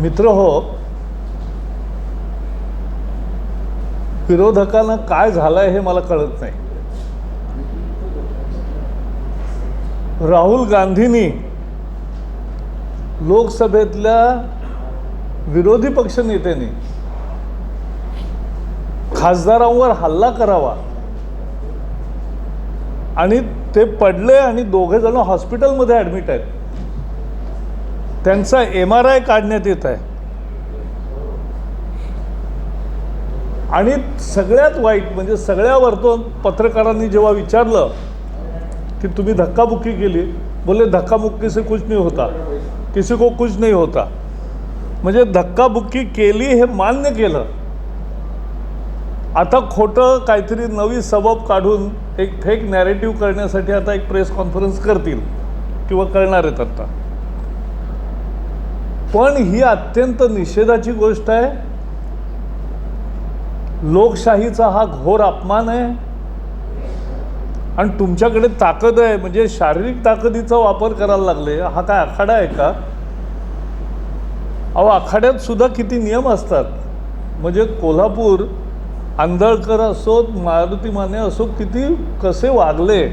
मित्र हो विरोधकांना काय झालंय हे मला कळत नाही. राहुल गांधींनी लोकसभेतल्या विरोधी पक्षनेत्यांनी खासदारांवर हल्ला करावा आणि ते पडले आणि दोघे जण हॉस्पिटलमध्ये ॲडमिट आहेत. त्यांचा एम आर आय काढण्यात येत आहे. आणि सगळ्यात वाईट म्हणजे सगळ्या वर्तन पत्रकारांनी जेव्हा विचारलं कि तुम्ही धक्काबुक्की केली बोले धक्काबुक्की से कुछ नहीं होता. किसी को कुछ नहीं होता. म्हणजे धक्काबुक्की केली हे मान्य केलं. आता खोटं काहीतरी नवी सबब काढून एक फेक नॅरेटिव्ह करण्यासाठी आता एक प्रेस कॉन्फरन्स करतील किंवा करणार आहेत आता. पण ही अत्यंत निषेधाची गोष्ट आहे. लोकशाहीचा हा घोर अपमान आहे. आणि तुमच्याकडे ताकद आहे म्हणजे शारीरिक ताकदीचा वापर करायला लागले. हा काय आखाडा आहे का? अहो आखाड्यात सुद्धा किती नियम असतात. म्हणजे कोल्हापूर आंधळकर असोत मारुती माने असो किती कसे वागले.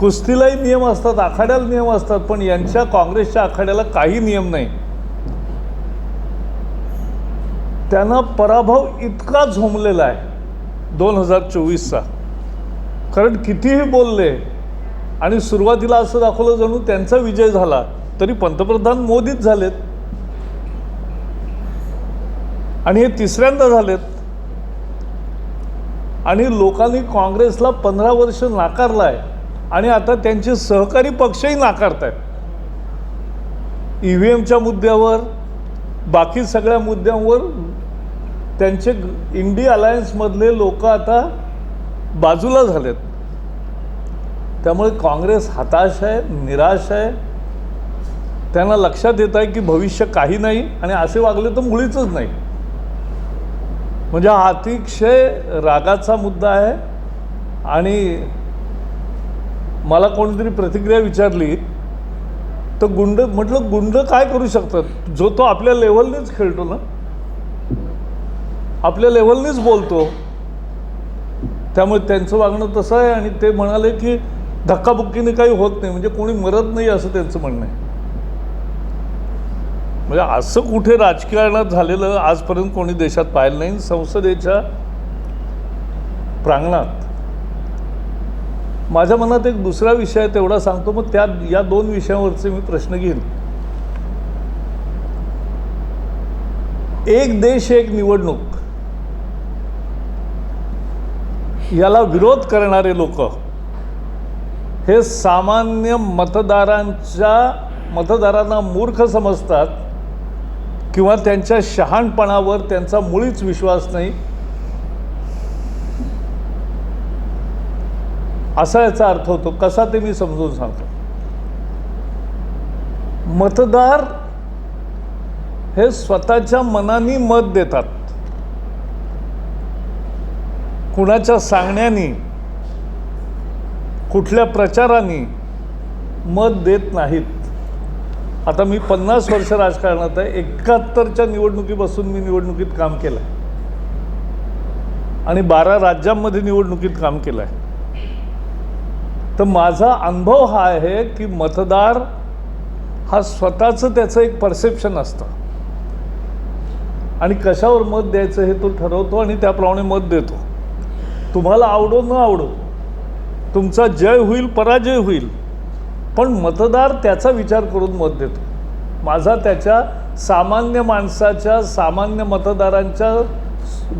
कुस्तीलाही नियम असतात आखाड्याला नियम असतात पण यांच्या काँग्रेसच्या आखाड्याला काही नियम नाही. त्यांना पराभव इतका झोंबलेला आहे दोन हजार चोवीसचा. कारण कितीही बोलले आणि सुरुवातीला असं दाखवलं जणू त्यांचा विजय झाला तरी पंतप्रधान मोदीच झालेत. आणि हे तिसऱ्यांदा झालेत. आणि लोकांनी काँग्रेसला पंधरा वर्ष नाकारला आहे आणि आता त्यांचे सहकारी पक्षही नाकारत आहेत ई व्ही एमच्या मुद्द्यावर बाकी सगळ्या मुद्द्यांवर त्यांचे इंडी अलायन्समधले लोक आता बाजूला झालेत. त्यामुळे काँग्रेस हताश आहे निराश आहे. त्यांना लक्षात येत आहे की भविष्य काही नाही आणि असे वागले तर मुळीच नाही. म्हणजे हा अतिशय रागाचा मुद्दा आहे आणि मला कोणीतरी प्रतिक्रिया विचारली तर गुंड म्हटलं गुंड काय करू शकतात? जो तो आपल्या लेवलनेच खेळतो ना? आपल्या लेवलनेच बोलतो. त्यामुळे त्यांचं वागणं तसं आहे आणि ते म्हणाले की धक्काबुक्कीने काही होत नाही. म्हणजे कोणी मरत नाही असं त्यांचं म्हणणं आहे. म्हणजे असं कुठे राजकारणात झालेलं आजपर्यंत कोणी देशात पाहिलं नाही. संसदेच्या प्रांगणात माझ्या मनात एक दुसरा विषय आहे तेवढा सांगतो. मग त्या या दोन विषयावरचे मी प्रश्न घेईन. एक देश एक निवडणूक. याला विरोध करणारे लोक हे सामान्य मतदारांच्या मतदारांना मूर्ख समजतात किंवा त्यांच्या शहाणपणावर त्यांचा मुळीच विश्वास नाही. असा याचा अर्थ होतो कसा ते मी समजून सांगतो. मतदार हे स्वतःच्या मनाने मत देतात. कुणाच्या सांगण्यानी कुठल्या प्रचाराने मत देत नाहीत. आता मी पन्नास वर्ष राजकारणात आहे एकाहत्तरच्या निवडणुकीपासून मी निवडणुकीत काम केलं आहे आणि बारा राज्यांमध्ये निवडणुकीत काम केलं आहे तर माझा अनुभव हा आहे की मतदार हा स्वतःचं त्याचं एक परसेप्शन असतं. आणि कशावर मत द्यायचं हे तो ठरवतो आणि त्याप्रमाणे मत देतो. तुम्हाला आवडो न आवडो तुमचा जय होईल पराजय होईल पण मतदार त्याचा विचार करून मत देतो. माझा त्याच्या सामान्य माणसाच्या सामान्य मतदारांच्या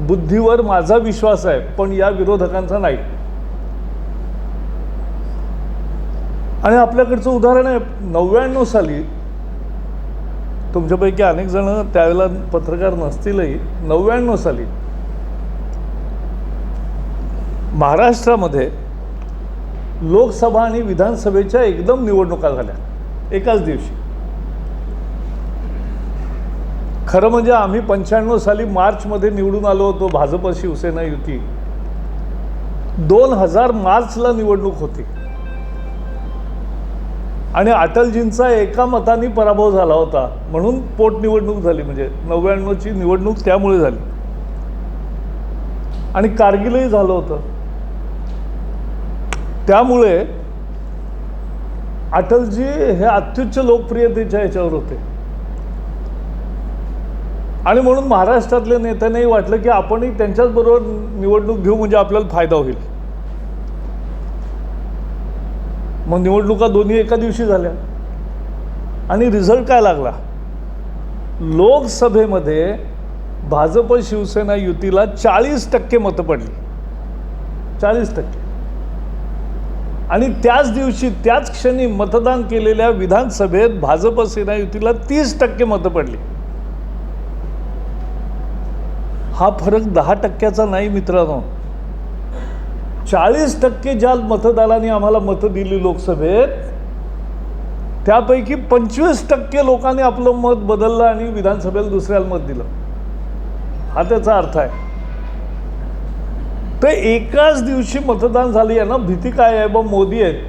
बुद्धीवर माझा विश्वास आहे पण या विरोधकांचा नाही. आणि आपल्याकडचं उदाहरण आहे नव्याण्णव साली तुमच्यापैकी अनेक जण त्यावेळेला पत्रकार नसतीलही नव्याण्णव साली महाराष्ट्रामध्ये लोकसभा आणि विधानसभेच्या एकदम निवडणुका झाल्या एकाच दिवशी. खरं म्हणजे आम्ही पंच्याण्णव साली मार्चमध्ये निवडून आलो होतो भाजप शिवसेना युती. दोन हजार मार्चला निवडणूक होती. आणि अटलजींचा एका मताने पराभव झाला होता. म्हणून पोटनिवडणूक झाली म्हणजे नव्याण्णवची निवडणूक त्यामुळे झाली. आणि कारगिलही झालं होतं. त्यामुळे अटलजी हे अत्युच्च लोकप्रियतेच्या ह्याच्यावर होते. आणि म्हणून महाराष्ट्रातल्या नेत्यांनाही वाटलं की आपणही त्यांच्याच बरोबर निवडणूक घेऊ म्हणजे आपल्याला फायदा होईल. मग निवडणुका दोन्ही एका दिवशी झाल्या. आणि रिझल्ट काय लागला? लोकसभेमध्ये भाजप शिवसेना युतीला चाळीस टक्के मतं पडली. चाळीस टक्के. आणि त्याच दिवशी त्याच क्षणी मतदान केलेल्या विधानसभेत भाजप सेना युतीला तीस टक्के मतं पडली. हा फरक दहा टक्क्याचा नाही मित्रांनो. चाळीस टक्के ज्या मतदारांनी आम्हाला मतं दिली लोकसभेत त्यापैकी पंचवीस टक्के लोकांनी आपलं मत बदललं आणि विधानसभेला दुसऱ्याला मत दिलं. हा त्याचा अर्थ आहे. तर एकाच दिवशी मतदान झाली आहे ना भीती काय आहे? बा मोदी आहेत.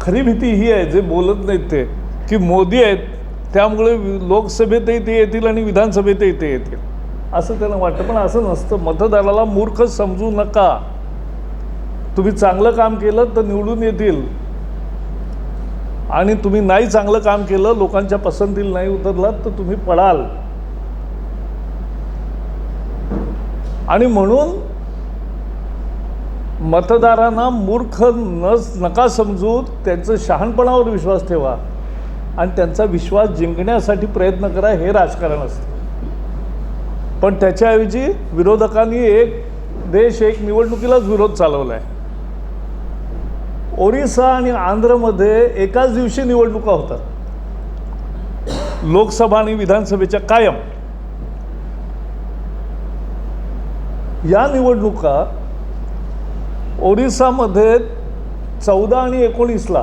खरी भीती ही आहे जे बोलत नाहीत ते की मोदी आहेत त्यामुळे लोकसभेतही ते येतील आणि विधानसभेतही ते येतील. असं त्यांना वाटतं पण असं नसतं. मतदाराला मूर्ख समजू नका. तुम्ही चांगलं काम केलं तर निवडून येतील. आणि तुम्ही नाही चांगलं काम केलं लोकांच्या पसंतीला नाही उतरलात तर तुम्ही पडाल आणि म्हणून मतदारांना मूर्ख न नका समजू त्यांचं शहाणपणावर विश्वास ठेवा. आणि त्यांचा विश्वास जिंकण्यासाठी प्रयत्न करा हे राजकारण असतं. पण त्याच्याऐवजी विरोधकांनी एक देश एक निवडणुकीलाच विरोध चालवला आहे ओरिसा आणि आंध्रमध्ये एकाच दिवशी निवडणुका होतात. लोकसभा आणि विधानसभेच्या कायम. या निवडणुका ओरिसामध्ये चौदा आणि एकोणीसला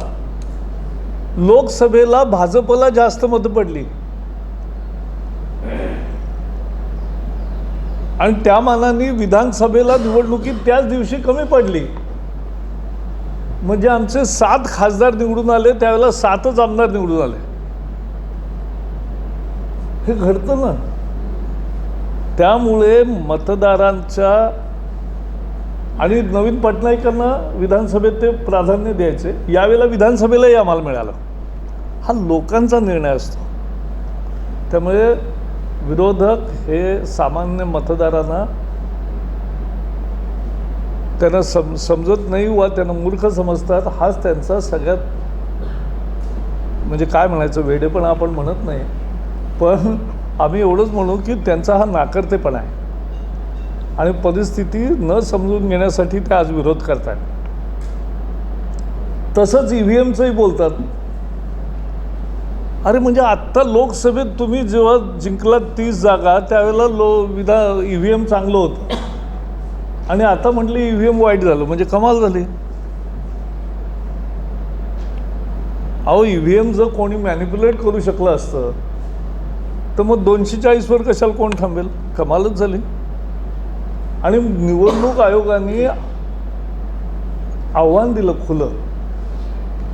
लोकसभेला भाजपला जास्त मतं पडली. आणि त्या मानाने विधानसभेला निवडणुकीत त्याच दिवशी कमी पडली. म्हणजे आमचे सात खासदार निवडून आले त्यावेळेला सातच आमदार निवडून आले. हे घडतं ना. त्यामुळे मतदारांच्या आणि नवीन पटनाईकांना विधानसभेत ते प्राधान्य द्यायचे. यावेळेला विधानसभेलाही आम्हाला मिळालं. हा लोकांचा निर्णय असतो. त्यामुळे विरोधक हे सामान्य मतदारांना त्यांना सम समजत नाही वा त्यांना मूर्ख समजतात हाच त्यांचा सगळ्यात म्हणजे काय म्हणायचं वेडेपणा आपण म्हणत नाही. पण आम्ही एवढंच म्हणू की त्यांचा हा नाकर्तेपणा आहे. आणि परिस्थिती न समजून घेण्यासाठी ते आज विरोध करतात तसंच ई व्ही एमचंही बोलतात. अरे म्हणजे आत्ता लोकसभेत तुम्ही जेव्हा जिंकलात तीस जागा त्यावेळेला लो विधा ई व्ही एम चांगलं होतं. आणि आता म्हटलं ई व्ही एम वाईट झालं म्हणजे कमाल झाली. अहो ई व्ही एम जर कोणी मॅनिप्युलेट करू शकलं असतं तर मग दोनशे चाळीसवर कशाला कोण थांबेल? कमालच झाली. आणि निवडणूक आयोगाने आव्हान दिलं खुलं.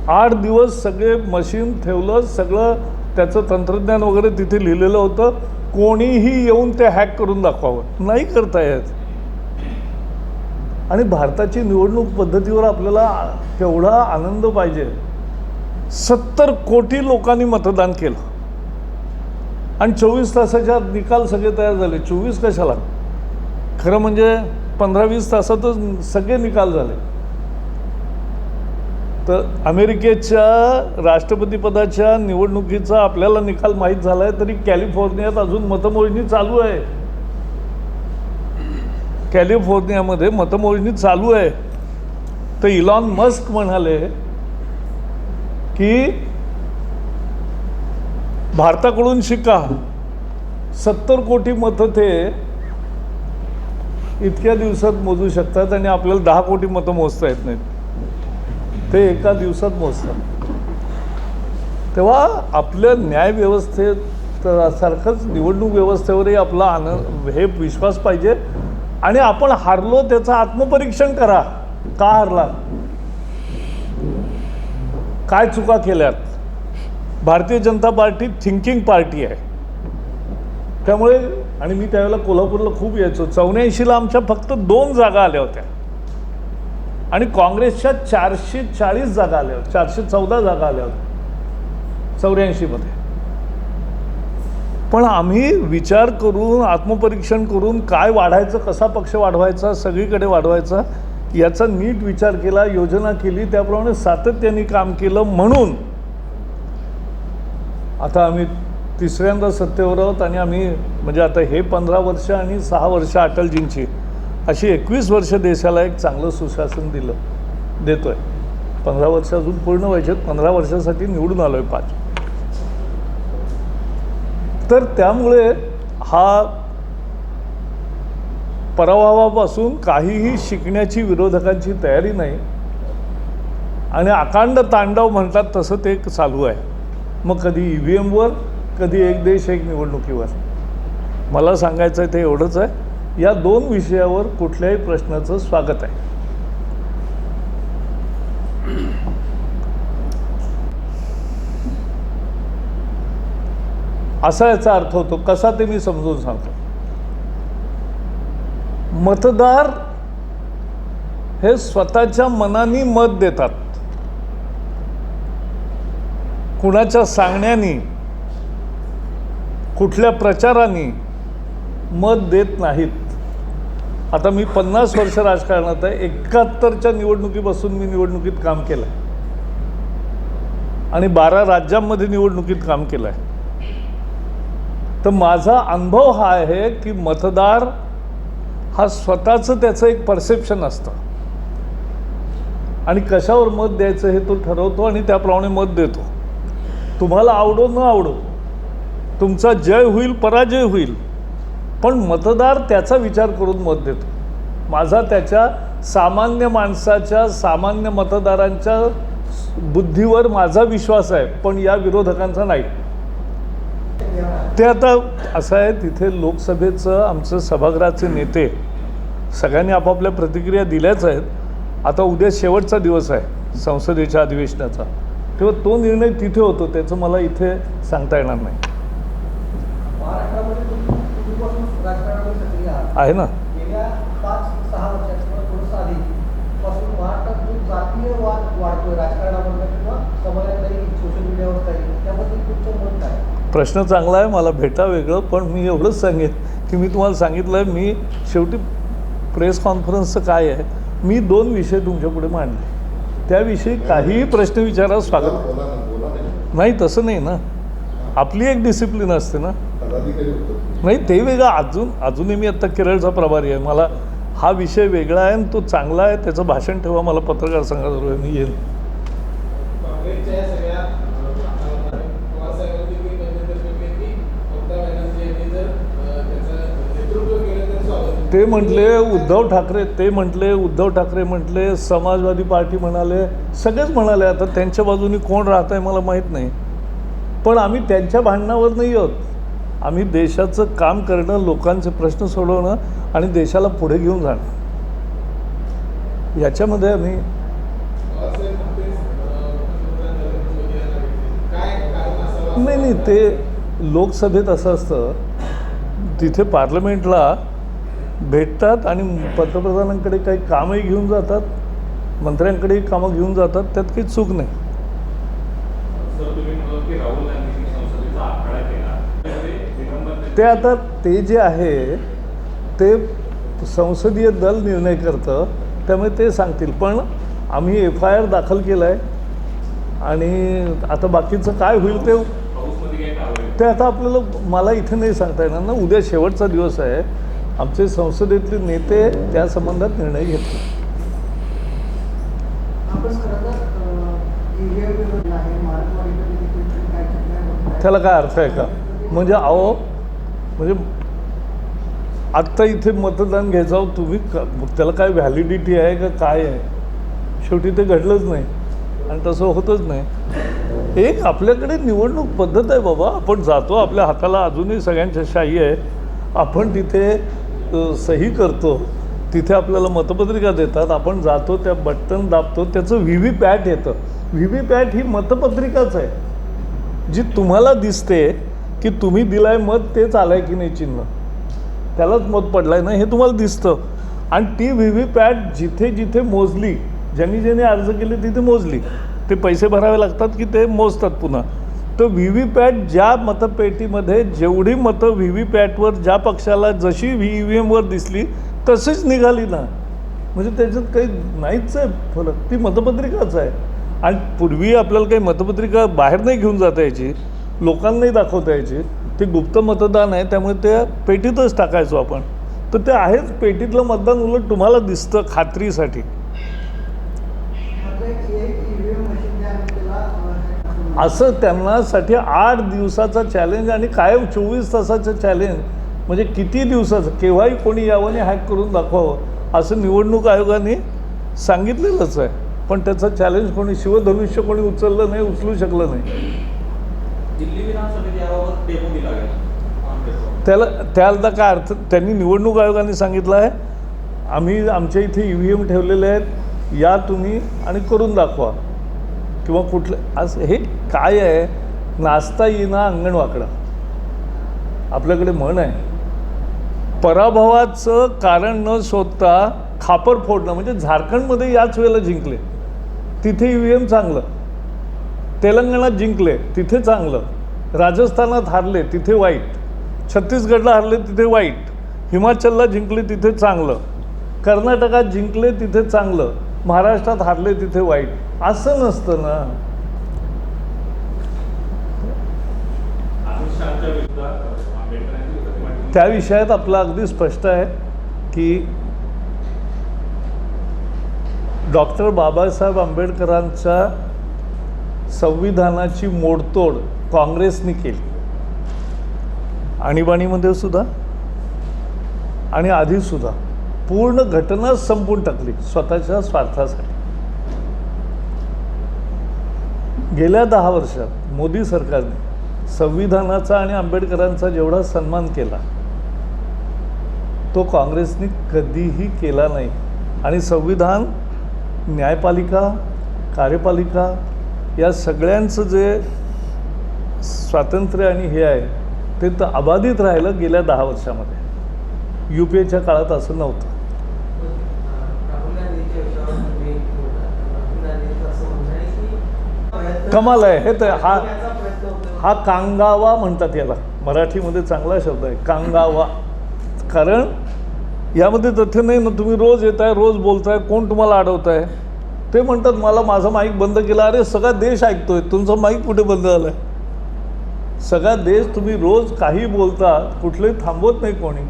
आठ दिवस सगळे मशीन ठेवलं सगळं त्याचं तंत्रज्ञान वगैरे तिथे लिहिलेलं होतं कोणीही येऊन ते हॅक करून दाखवावं. नाही करता येत. आणि भारताची निवडणूक पद्धतीवर आपल्याला केवढा आनंद पाहिजे? सत्तर कोटी लोकांनी मतदान केलं. आणि चोवीस तासाच्या निकाल सगळे तयार झाले. चोवीस कशाला? खरं म्हणजे पंधरा वीस तासातच सगळे निकाल झाले. तर अमेरिकेच्या राष्ट्रपतीपदाच्या निवडणुकीचा आपल्याला निकाल माहीत झाला आहे तरी कॅलिफोर्नियात अजून मतमोजणी चालू आहे. कॅलिफोर्नियामध्ये मतमोजणी चालू आहे. तर इलॉन मस्क म्हणाले की भारताकडून शिका. सत्तर कोटी मतं ते इतक्या दिवसात मोजू शकतात आणि आपल्याला दहा कोटी मतं मोजता येत नाहीत. ते एका दिवसात मोजतात. तेव्हा आपल्या न्यायव्यवस्थेत सारखंच निवडणूक व्यवस्थेवरही आपला आनंद हे विश्वास पाहिजे. आणि आपण हारलो त्याचं आत्मपरीक्षण करा. का हारला? काय चुका केल्यात? Bharatiya Janata party thinking party आहे. त्यामुळे आणि मी त्यावेळेला कोल्हापूरला खूप यायचो. चौऱ्याऐंशीला आमच्या फक्त दोन जागा आल्या होत्या. आणि काँग्रेसच्या चारशे चाळीस जागा आल्या होत्या. चारशे चौदा जागा आल्या होत्या. चौऱ्याऐंशीमध्ये. पण आम्ही विचार करून आत्मपरीक्षण करून काय वाढायचं कसा पक्ष वाढवायचा सगळीकडे वाढवायचा याचा नीट विचार केला योजना केली त्याप्रमाणे सातत्याने काम केलं म्हणून. आता आम्ही तिसऱ्यांदा सत्तेवर आहोत आणि आम्ही म्हणजे आता हे पंधरा वर्ष आणि सहा वर्ष अटलजींची अशी एकवीस वर्ष देशाला एक चांगलं सुशासन दिलं देतोय. पंधरा वर्ष अजून पूर्ण व्हायचे पंधरा वर्षासाठी निवडून आलो आहे पाच. तर त्यामुळे हा पराभवापासून काहीही शिकण्याची विरोधकांची तयारी नाही. आणि अकांड तांडव म्हणतात तसं ते चालू आहे. मग कधी ई व्ही एमवर कधी एक देश एक निवडणुकीवर. मला सांगायचं आहे ते एवढंच आहे. या दोन विषयावर कुठल्याही प्रश्नाचं स्वागत आहे. असा याचा अर्थ होतो कसा ते मी समजून सांगतो. मतदार हे स्वतःच्या मनाने मत देतात. कुणाच्या सांगण्याने कुठल्या प्रचाराने मत देत नाहीत. आता मी पन्नास वर्ष राजकारणात आहे एकाहत्तरच्या निवडणुकीपासून मी निवडणुकीत काम केलं आहे आणि बारा राज्यांमध्ये निवडणुकीत काम केलं आहे तर माझा अनुभव हा आहे की मतदार हा स्वतःचं त्याचं एक परसेप्शन असतं. आणि कशावर मत द्यायचं हे तो ठरवतो आणि त्याप्रमाणे मत देतो. तुम्हाला आवडो न आवडो तुमचा जय होईल पराजय होईल पण मतदार त्याचा विचार करून मत देतो. माझा त्याच्या सामान्य माणसाच्या सामान्य मतदारांच्या बुद्धीवर माझा विश्वास आहे पण या विरोधकांचा नाही. ते आता असं आहे तिथे लोकसभेचं आमचं सभागृहाचे नेते सगळ्यांनी आपापल्या प्रतिक्रिया दिल्याच आहेत. आता उद्या शेवटचा दिवस आहे संसदेच्या अधिवेशनाचा. तेव्हा तो निर्णय तिथे होतो त्याचं मला इथे सांगता येणार नाही. आहे ना? पाच सहा वर्षात किंवा थोडंसं आधी पासून महाराष्ट्रात जो जातीय वाद वाढतोय राजकारणामधला किंवा समाजातलाही सोशल मीडियावर काही त्याबद्दल तुमचं मत काय प्रश्न चांगला आहे मला भेटा वेगळं पण मी एवढंच सांगेन की मी तुम्हाला सांगितलं आहे मी शेवटी प्रेस कॉन्फरन्सचं काय आहे मी दोन विषय तुमच्यापुढे मांडले. त्याविषयी काहीही प्रश्न विचारा स्वागत. नाही तसं नाही ना. आपली एक डिसिप्लिन असते ना. नाही ते वेगळं. अजून अजूनही मी आत्ता केरळचा प्रभारी आहे. मला हा विषय वेगळा आहे आणि तो चांगला आहे त्याचं भाषण ठेवा मला पत्रकार संघाजवळ मी येईन काँग्रेसच्या या सगळ्या अ, पवार साहेबांनी देखील मध्यंतरी म्हटले की ममता बॅनर्जी यांनी जर अ, त्याचं नेतृत्व केलं तर स्वागत ते म्हटले उद्धव ठाकरे ते म्हटले उद्धव ठाकरे म्हटले समाजवादी पार्टी म्हणाले सगळेच म्हणाले आता त्यांच्या बाजूनी कोण राहत आहे मला माहीत नाही. पण आम्ही त्यांच्या भांडणावर नाही आहोत. आम्ही देशाचं काम करणं लोकांचे प्रश्न सोडवणं आणि देशाला पुढे घेऊन जाणं. याच्यामध्ये आम्ही नाही नाही ते लोकसभेत असं असतं तिथे पार्लमेंटला भेटतात आणि पंतप्रधानांकडे काही कामही घेऊन जातात मंत्र्यांकडेही कामं घेऊन जातात त्यात काही चूक नाही. ते आता ते जे आहे ते संसदीय दल निर्णय करतं त्यामुळे ते सांगतील. पण आम्ही एफ आय आर दाखल केला आहे आणि आता बाकीचं काय होईल ते ते आता आपल्याला मला इथे नाही सांगता येणार ना. उद्या शेवटचा दिवस आहे. आमचे संसदेतले नेते त्या संबंधात निर्णय घेतील. त्याला काय अर्थ आहे का? म्हणजे अहो म्हणजे आत्ता इथे मतदान घ्यायचं तुम्ही त्याला काय व्हॅलिडिटी आहे का काय आहे? शेवटी ते घडलंच नाही आणि तसं होतच नाही. एक आपल्याकडे निवडणूक पद्धत आहे बाबा. आपण जातो आपल्या हाताला अजूनही सगळ्यांच्या शाही आहे. आपण तिथे सही करतो तिथे आपल्याला मतपत्रिका देतात आपण जातो त्या बटन दाबतो त्याचं व्ही व्ही पॅट येतं. व्ही व्ही पॅट ही मतपत्रिकाच आहे. जी तुम्हाला दिसते की तुम्ही दिलाय मत तेच आलंय की नाही चिन्ह. त्यालाच मत पडलंय ना हे तुम्हाला दिसतं. आणि ती व्ही व्ही पॅट जिथे जिथे मोजली ज्यांनी ज्यांनी अर्ज केले तिथे मोजली. ते पैसे भरावे लागतात की ते मोजतात पुन्हा? तर व्ही व्ही पॅट ज्या मतपेटीमध्ये जेवढी मतं व्ही व्ही पॅटवर ज्या पक्षाला जशी व्ही व्ही एमवर दिसली तशीच निघाली ना. म्हणजे त्याच्यात काही नाहीच आहे फरक. ती मतपत्रिकाच आहे. आणि पूर्वी आपल्याला काही मतपत्रिका बाहेर नाही घेऊन जाता यायची लोकांनाही दाखवता यायची. ते गुप्त मतदान आहे त्यामुळे ते पेटीतच टाकायचो आपण. तर ते आहेच पेटीतलं मतदान उलट तुम्हाला दिसतं खात्रीसाठी मात्र एक ईव्हीएम मशीन जे आहे त्याला अं, असं त्यांनासाठी आठ दिवसाचा चॅलेंज आणि कायम चोवीस तासाचं चॅलेंज म्हणजे किती दिवसाचं? केव्हाही कोणी यावं आणि हॅक करून दाखवावं. असं निवडणूक आयोगाने सांगितलेलंच आहे. पण त्याचं चॅलेंज कोणी शिवधनुष्य कोणी उचललं नाही उचलू शकलं नाही. दिल्ली विधानसभेत त्याला त्याला काय अर्थ? त्यांनी निवडणूक आयोगाने सांगितलं आहे. आम्ही आमच्या इथे ई व्ही एम ठेवलेले आहेत. या तुम्ही आणि करून दाखवा. किंवा कुठलं आज हे काय आहे? नाचता येईना अंगण वाकडा आपल्याकडे म्हण आहे. पराभवाचं कारण न शोधता खापर फोडणं म्हणजे झारखंडमध्ये याच वेळेला जिंकले. तिथे ई एम चांगलं. तेलंगणात जिंकले तिथे चांगलं. राजस्थानात हारले तिथे वाईट. छत्तीसगडला हरले तिथे वाईट. हिमाचलला जिंकले तिथे चांगलं. कर्नाटकात जिंकले तिथे चांगलं. महाराष्ट्रात हारले तिथे वाईट. असं नसतं ना. त्या विषयात आपलं अगदी स्पष्ट आहे की डॉक्टर बाबासाहेब आंबेडकरांच्या संविधानाची मोडतोड काँग्रेसने केली. आणीबाणीमध्ये सुद्धा आणि आधीसुद्धा. पूर्ण घटना संपून टाकली स्वतःच्या स्वार्थासाठी. गेल्या दहा वर्षात मोदी सरकारने संविधानाचा आणि आंबेडकरांचा जेवढा सन्मान केला तो काँग्रेसने कधीही केला नाही. आणि संविधान न्यायपालिका कार्यपालिका या सगळ्यांचं जे स्वातंत्र्य आणि हे आहे ते तर अबाधित राहिलं गेल्या दहा वर्षामध्ये. यू पी एच्या काळात असं नव्हतं राहुल गांधीच्या विषयावर तुम्ही बोलता. राहुल गांधींचं असं म्हणणं आहे की प्रयत्न- कमाल आहे. हे तर हा हा कांगावा म्हणतात याला. मराठीमध्ये चांगला शब्द आहे. कांगावा. कारण यामध्ये तथ्य नाही ना तुम्ही रोज येत आहे रोज बोलताय कोण तुम्हाला अडवताय? ते म्हणतात मला माझा माईक बंद केला. अरे सगळा देश ऐकतोय. तुमचा माईक कुठे बंद झाला आहे सगळा देश तुम्ही रोज काही बोलता कुठलंही थांबवत नाही कोणी.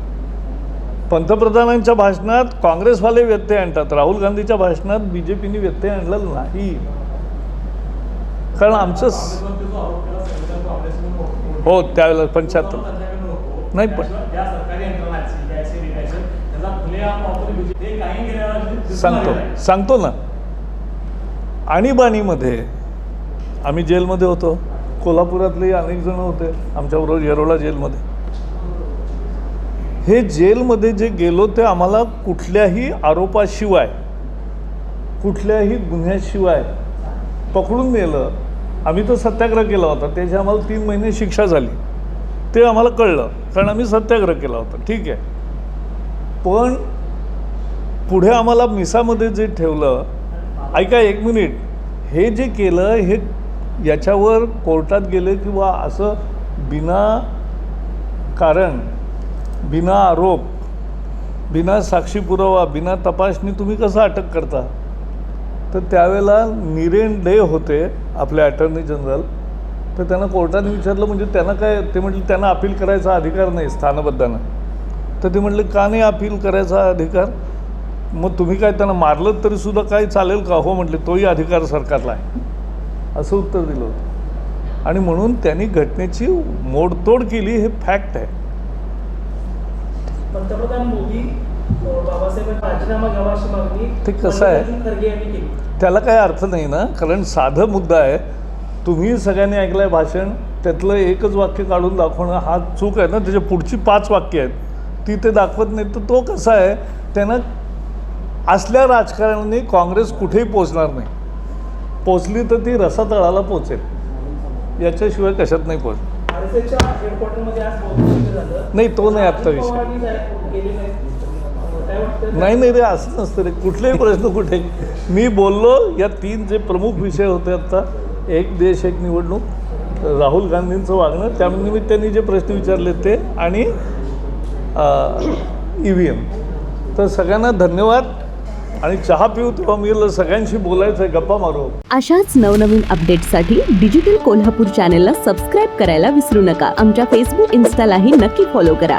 पंतप्रधानांच्या भाषणात काँग्रेसवाले व्यत्यय आणतात. राहुल गांधीच्या भाषणात बी जे पीने व्यत्यय आणलेला नाही कारण आमचं स- काँग्रेसवरती जो आरोप केला संविधान कारण आमचंच हो त्यावेळेला पंच्याहत्तर. नाही पण- सांगतो सांगतो ना. आणीबाणीमध्ये आम्ही जेलमध्ये होतो. कोल्हापुरातले अनेक जण होते आमच्याबरोबर येरोळा जेलमध्ये. हे जेलमध्ये जे गेलो ते आम्हाला कुठल्याही आरोपाशिवाय कुठल्याही गुन्ह्याशिवाय पकडून नेलं. आम्ही तो सत्याग्रह केला होता. त्याची आम्हाला तीन महिने शिक्षा झाली. ते आम्हाला कळलं. कारण आम्ही सत्याग्रह केला होता. ठीक आहे. पण पुढे आम्हाला मिसामध्ये जे ठेवलं ऐका एक मिनिट. हे जे केलं हे याच्यावर कोर्टात गेले किंवा असं बिना कारण बिना आरोप बिना साक्षी पुरावा बिना तपासणी तुम्ही कसं अटक करता? तर त्यावेळेला निरेन डे होते आपले अटर्नी जनरल तर त्यांना कोर्टाने विचारलं म्हणजे त्यांना काय ते म्हटले त्यांना अपील करायचा अधिकार नाही स्थानबद्धांना. तर ते म्हटले का नाही अपील करायचा अधिकार? मग तुम्ही काय त्यांना मारलं तरी सुद्धा चालेल का? हो म्हटले तोही अधिकार सरकारला आहे. असं उत्तर दिलं होतं. आणि म्हणून त्यांनी घटनेची मोडतोड केली हे फॅक्ट आहे. पंतप्रधान मोदी ते कसं आहे? त्याला काही अर्थ नाही ना? कारण साधं मुद्दा आहे. तुम्ही सगळ्यांनी ऐकलं आहे भाषण. त्यातलं एकच वाक्य काढून दाखवणं हा चूक आहे ना? त्याच्या पुढची पाच वाक्य आहेत. ती ते दाखवत नाही तर तो कसा आहे? त्यानं असल्या राजकारणाने काँग्रेस कुठेही पोचणार नाही. पोचली तर ती रसातळाला पोचेल याच्याशिवाय कशात नाही पोच नाही तो नाही आत्ता विषय. नाही नाही रे असं नसतं रे. कुठलेही प्रश्न कुठे. मी बोललो या तीन जे प्रमुख विषय होते आत्ता एक देश एक निवडणूक. राहुल गांधींचं वागणं त्यानिमित्ताने जे प्रश्न विचारले ते आणि ई व्ही एम तर सगळ्यांना धन्यवाद. आणि चहा पिऊ तेव्हा मी सगळ्यांशी बोलायचं गप्पा मारू. अशाच नवनवीन अपडेटसाठी डिजिटल कोल्हापूर चॅनेलला सबस्क्राईब करायला विसरू नका. आमच्या फेसबुक इन्स्टालाही नक्की फॉलो करा.